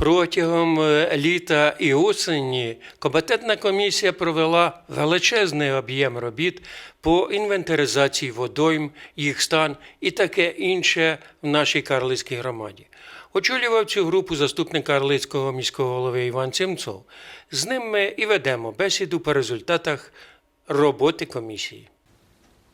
Протягом е, літа і осені компетентна комісія провела величезний об'єм робіт по інвентаризації водойм, їх стан і таке інше в нашій Карлицькій громаді. Очолював цю групу заступник Карлицького міського голови Іван Цимцов. З ним ми і ведемо бесіду по результатах роботи комісії.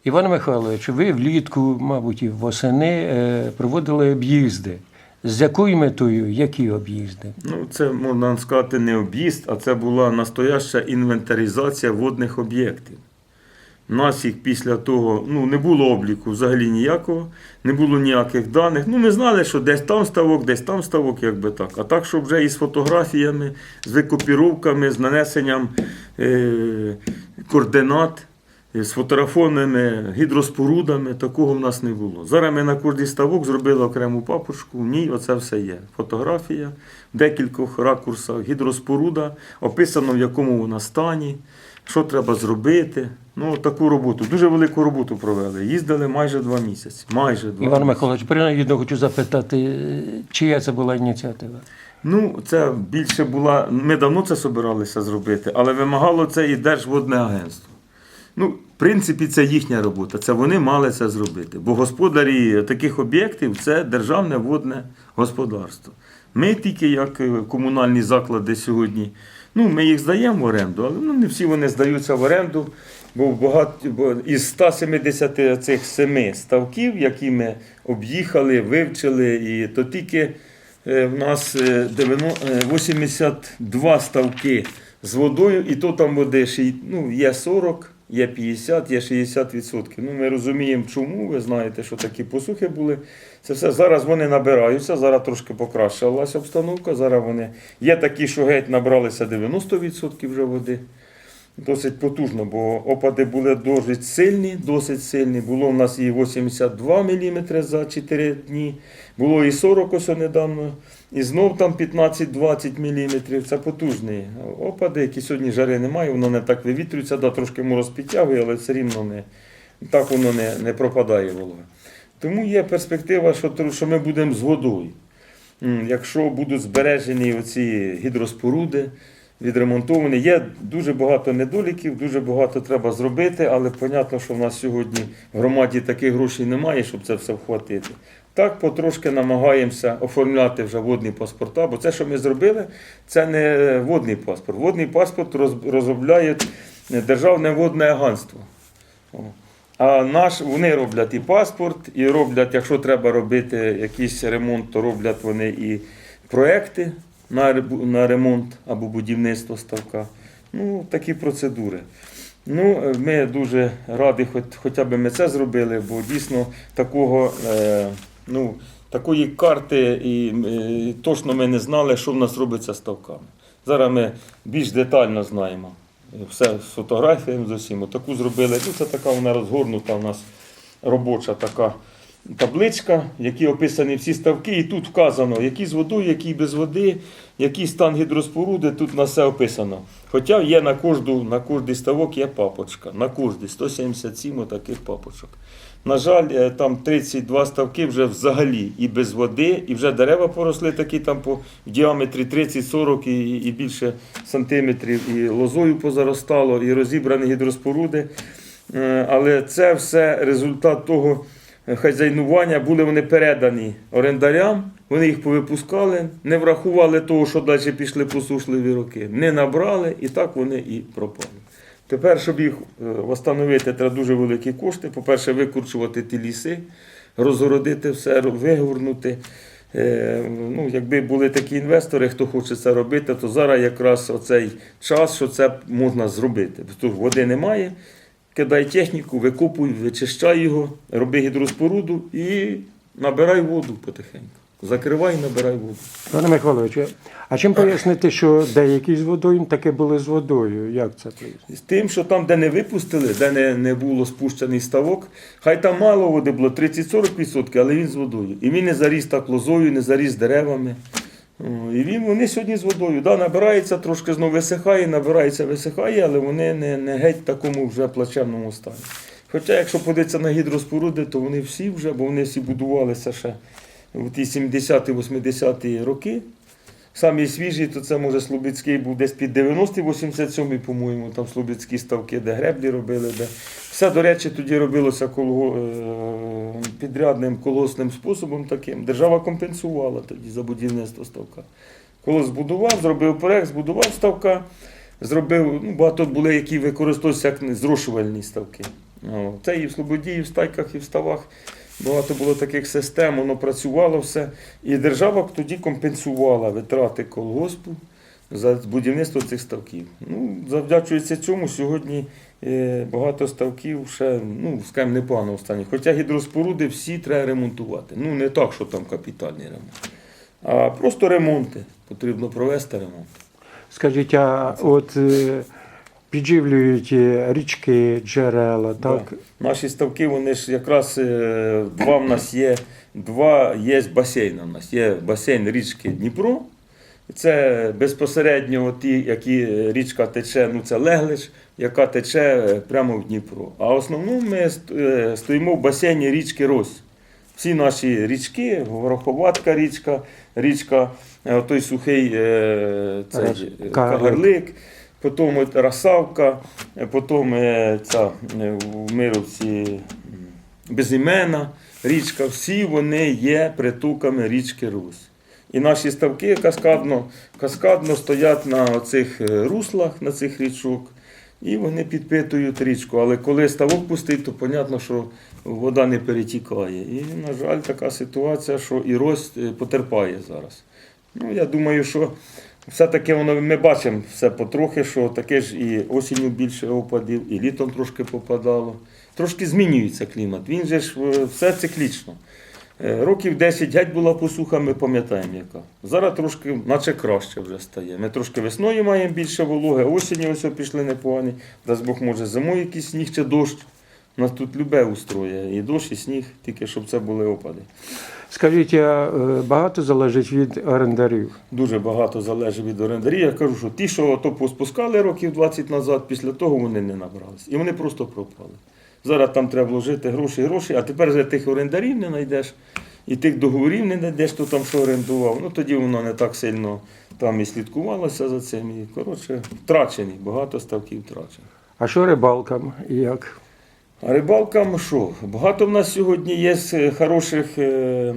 Іван Михайлович, ви влітку, мабуть, і восени е, проводили об'їзди. З якою метою, які об'їзди? Ну, це можна сказати не об'їзд, а це була настояща інвентаризація водних об'єктів. Нас їх після того ну, не було обліку взагалі ніякого, не було ніяких даних. Ну, ми знали, що десь там ставок, десь там ставок, якби так. А так, щоб вже із фотографіями, з викопіровками, з нанесенням е- координат, з фотографованими гідроспорудами, такого в нас не було. Зараз ми на кожний ставок зробили окрему папочку, в ній оце все є. Фотографія в декількох ракурсах, гідроспоруда, описано в якому вона стані, що треба зробити. Ну, таку роботу, дуже велику роботу провели. Їздили майже два місяці. Майже два Іван. Михайлович, принагідно хочу запитати, чия це була ініціатива? Ну, це більше була. Ми давно це собиралися зробити, але вимагало це і Держводне агентство. Ну, в принципі, це їхня робота. Це вони мали це зробити. Бо господарі таких об'єктів це державне водне господарство. Ми тільки як е, комунальні заклади сьогодні. Ну, ми їх здаємо в оренду, але ну, не всі вони здаються в оренду. Бо багато бо із 170 цих семи ставків, які ми об'їхали, вивчили, і то тільки Е, В нас е, 90 е, 82 ставки з водою, і то там води ну, є 40, є 50, є 60 відсотків. Ну, ми розуміємо, чому. Ви знаєте, що такі посухи були. Це все зараз вони набираються, зараз трошки покращилася обстановка. Зараз вони є такі, що геть набралися 90% вже води. Досить потужно, бо опади були досить сильні, досить сильні. Було в нас і 82 мм за 4 дні, було і 40 ось недавно, і знов там 15-20 мм. Це потужні опади, які сьогодні жари немає, воно не так вивітрюється, да, трошки мороз підтягує, але все рівно не, так воно не, не пропадає волога. Тому є перспектива, що, що ми будемо з водою. Якщо будуть збережені оці гідроспоруди, відремонтовані. Є дуже багато недоліків, дуже багато треба зробити, але понятно, що в нас сьогодні в громаді таких грошей немає, щоб це все вхватити. Так потрошки намагаємося оформляти вже водні паспорта, бо це, що ми зробили, це не водний паспорт. Водний паспорт розробляє Державне водне агентство. А наш, вони роблять і паспорт, і роблять, якщо треба робити якийсь ремонт, то роблять вони і проекти на, ремонт або будівництво ставка. Ну, такі процедури. Ну, ми дуже раді, хоч, хоча б ми це зробили, бо дійсно такого, е, ну, такої карти і е, точно ми не знали, що в нас робиться з ставками. Зараз ми більш детально знаємо. Все з фотографіями з усім. Таку зробили. Ну, це така вона розгорнута у нас робоча така табличка, в якій описані всі ставки, і тут вказано, які з водою, які без води, який стан гідроспоруди, тут на все описано. Хоча є на кожну, на кожний ставок є папочка. На кожний 177 таких папочок. На жаль, е, там 32 ставки вже взагалі і без води, і вже дерева поросли такі там по в діаметрі 30-40 і, і більше сантиметрів, і лозою позаростало, і розібрані гідроспоруди. Е, Але це все результат того хазяйнування. Були вони передані орендарям, вони їх повипускали, не врахували того, що далі пішли посушливі роки, не набрали, і так вони і пропали. Тепер, щоб їх е, встановити, треба дуже великі кошти. По-перше, викурчувати ті ліси, розгородити все, вигорнути. Е, Ну, якби були такі інвестори, хто хоче це робити, то зараз якраз оцей час, що це можна зробити. Бо тут води немає. Кидай техніку, викопуй, вичищай його, роби гідроспоруду і набирай воду потихеньку. Закривай і набирай воду. Пане Михайловичу, а чим пояснити, що деякі з водою таки були з водою? Як це? З тим, що там, де не випустили, де не, не було спущений ставок, хай там мало води було 30-40%, але він з водою. І він не заріс так лозою, не заріс деревами. І він, вони сьогодні з водою. Да, набирається, трошки знову висихає, набирається, висихає, але вони не, не геть в такому вже плачевному стані. Хоча, якщо подивитися на гідроспоруди, то вони всі вже, бо вони всі будувалися ще в ті 70-80-ті роки. Самі свіжі, то це може Слобідський був десь під 90 87 по-моєму, там Слобідські ставки, де греблі робили. Де. Все, до речі, тоді робилося колго, е, підрядним колосним способом таким. Держава компенсувала тоді за будівництво ставка. Колос збудував, зробив проект, збудував ставка, зробив, ну, багато були, які використовуються як зрошувальні ставки. Це і в Слободі, і в стайках, і в ставах. Багато було таких систем, воно працювало все. І держава тоді компенсувала витрати колгоспу за будівництво цих ставків. Ну, завдячується цьому сьогодні е, багато ставків ще, ну, скажімо, не погано в стані. Хоча гідроспоруди всі треба ремонтувати. Ну, не так, що там капітальний ремонт, а просто ремонти. Потрібно провести ремонт. Скажіть, а от е, підживлюють е, річки, джерела, так? Да. Наші ставки, вони ж якраз е, два в нас є, два є басейни в нас. Є басейн річки Дніпро. Це безпосередньо ті, які е, річка тече, ну це Леглиш, яка тече прямо в Дніпро. А в основному ми стоїмо в басейні річки Рось. Всі наші річки, Гороховатка річка, річка, той сухий е, цей, е, Кагарлик. Потім Расавка, е, потім е, ця е, в Мировці Безімена річка. Всі вони є притоками річки Русь. І наші ставки каскадно, каскадно стоять на цих руслах, на цих річок, і вони підпитують річку. Але коли ставок пустий, то зрозуміло, що вода не перетікає. І, на жаль, така ситуація, що і Рось е, потерпає зараз. Ну, я думаю, що все-таки воно ми бачимо все потрохи, що таке ж і осінню більше опадів, і літом трошки попадало. Трошки змінюється клімат. Він же ж е, все циклічно. Е, Років 10 геть була посуха, ми пам'ятаємо яка. Зараз трошки, наче краще вже стає. Ми трошки весною маємо більше вологи, осінні ось пішли непогані. Дасть Бог може зимою якийсь сніг чи дощ. У нас тут любе устроє, і дощ, і сніг, тільки щоб це були опади. Скажіть, а е, багато залежить від орендарів? Дуже багато залежить від орендарів. Я кажу, що ті, що то поспускали років 20 назад, після того вони не набрались. І вони просто пропали. Зараз там треба вложити гроші, гроші, а тепер вже тих орендарів не знайдеш, і тих договорів не знайдеш, хто там що орендував. Ну тоді воно не так сильно там і слідкувалося за цим. І, коротше, втрачені, багато ставків втрачені. А що рибалкам? і Як? Рибалкам що? Багато в нас сьогодні є е, хороших е,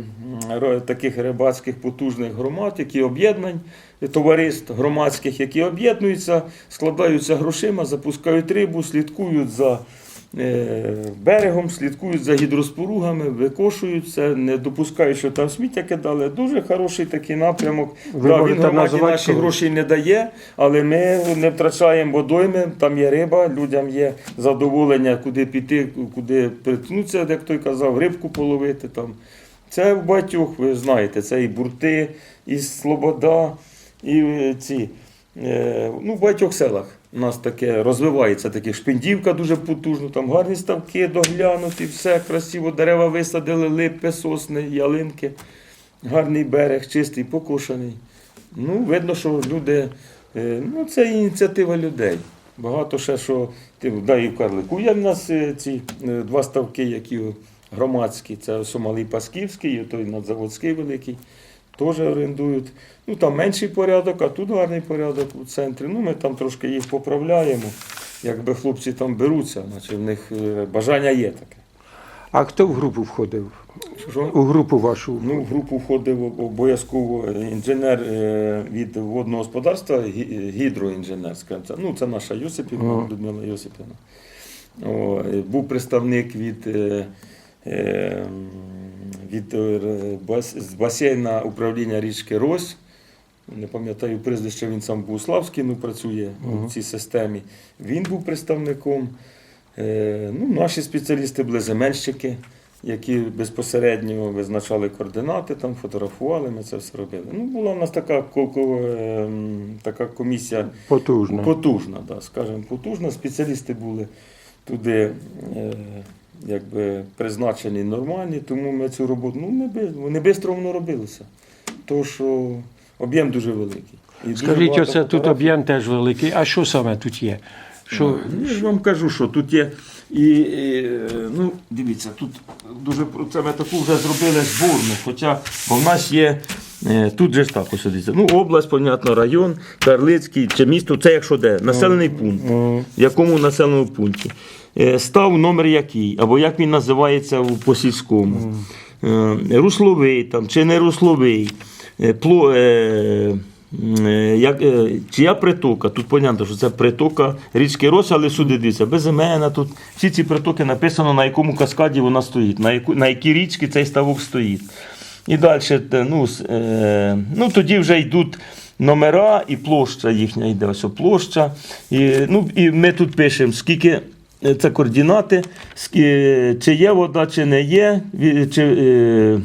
таких рибацьких потужних громад, які об'єднань, е, товариств громадських, які об'єднуються, складаються грошима, запускають рибу, слідкують за берегом, слідкують за гідроспоругами, викошують це, не допускають, що там сміття кидали. Дуже хороший такий напрямок. Ви Да, він громаді наші гроші не дає, але ми не втрачаємо водойми, там є риба, людям є задоволення, куди піти, куди приткнутися, як той казав, рибку половити там. Це в багатьох, ви знаєте, це і бурти, і Слобода, і е, ці. е, Ну, в багатьох селах у нас таке розвивається таке шпиндівка дуже потужно, там гарні ставки доглянуті, все красиво, дерева висадили, липи, сосни, ялинки. Гарний берег, чистий, покошений. Ну, видно, що люди, е, ну, це ініціатива людей. Багато ще, що да, і в Карлику є в нас е, ці е, два ставки, які громадські. Це Сомалий Пасківський і той надзаводський великий. Теж орендують. Ну там менший порядок, а тут гарний порядок у центрі. Ну, ми там трошки їх поправляємо. Якби хлопці там беруться, наче в них е, бажання є таке. А хто в групу входив? Що? У групу вашу? Ну, в групу входив обов'язково інженер е, від водного господарства, гі- гідроінженер, скажімо. Ну, це наша Йосипівна, Ага. Людмила Йосипівна. О, був представник від, е, е, від е, з басейна управління річки Рось. Не пам'ятаю прізвище, він сам був Славський, ну працює Ага. в цій системі. Він був представником. Е, Ну, наші спеціалісти були земельщики, які безпосередньо визначали координати, там, фотографували, ми це все робили. Ну, була в нас така, колко- е, м, така комісія Потужно. потужна, да, скажімо, потужна. Спеціалісти були туди е, якби, призначені нормальні, тому ми цю роботу ну, не, швидко воно робилося. Тому що об'єм дуже великий. І Скажіть, багато оце тут об'єм теж великий. А що саме тут є? Що, Ну, я ж вам кажу, що тут є. І, і, ну, дивіться, тут дуже це ми таку вже зробили зборну. Хоча бо в нас є Тут же ж так ось дивіться. Ну, область, понятно, район, Карлицький чи місто, це якщо де? Населений пункт. В якому населеному пункті? Е, Став номер який, або як він називається по сільському. Е, Русловий там, чи не русловий. Е, Пло, е, е, як, е, чия притока? Тут понятно, що це притока річки Рос, але сюди дивіться, безімена тут. Всі ці притоки написано, на якому каскаді вона стоїть, на, яку, на якій річці цей ставок стоїть. І далі, ну, е, ну тоді вже йдуть номера і площа їхня йде, ось площа. І, ну, і ми тут пишемо, скільки е, це координати, чи є вода, чи не є. Чи, е,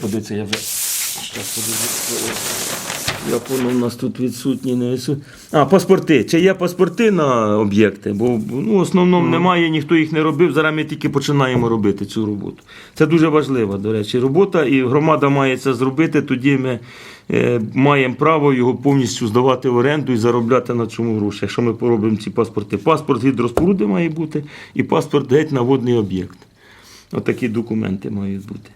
Подивіться, я вже. Щас подивлюсь. Я понял, у нас тут відсутні, не відсутні. А, паспорти. Чи є паспорти на об'єкти? Бо ну, в основному немає, ніхто їх не робив. Зараз ми тільки починаємо робити цю роботу. Це дуже важлива, до речі, робота, і громада має це зробити. Тоді ми е, маємо право його повністю здавати в оренду і заробляти на цьому гроші. Якщо ми поробимо ці паспорти. Паспорт гідроспоруди має бути і паспорт геть на водний об'єкт. Отакі документи мають бути.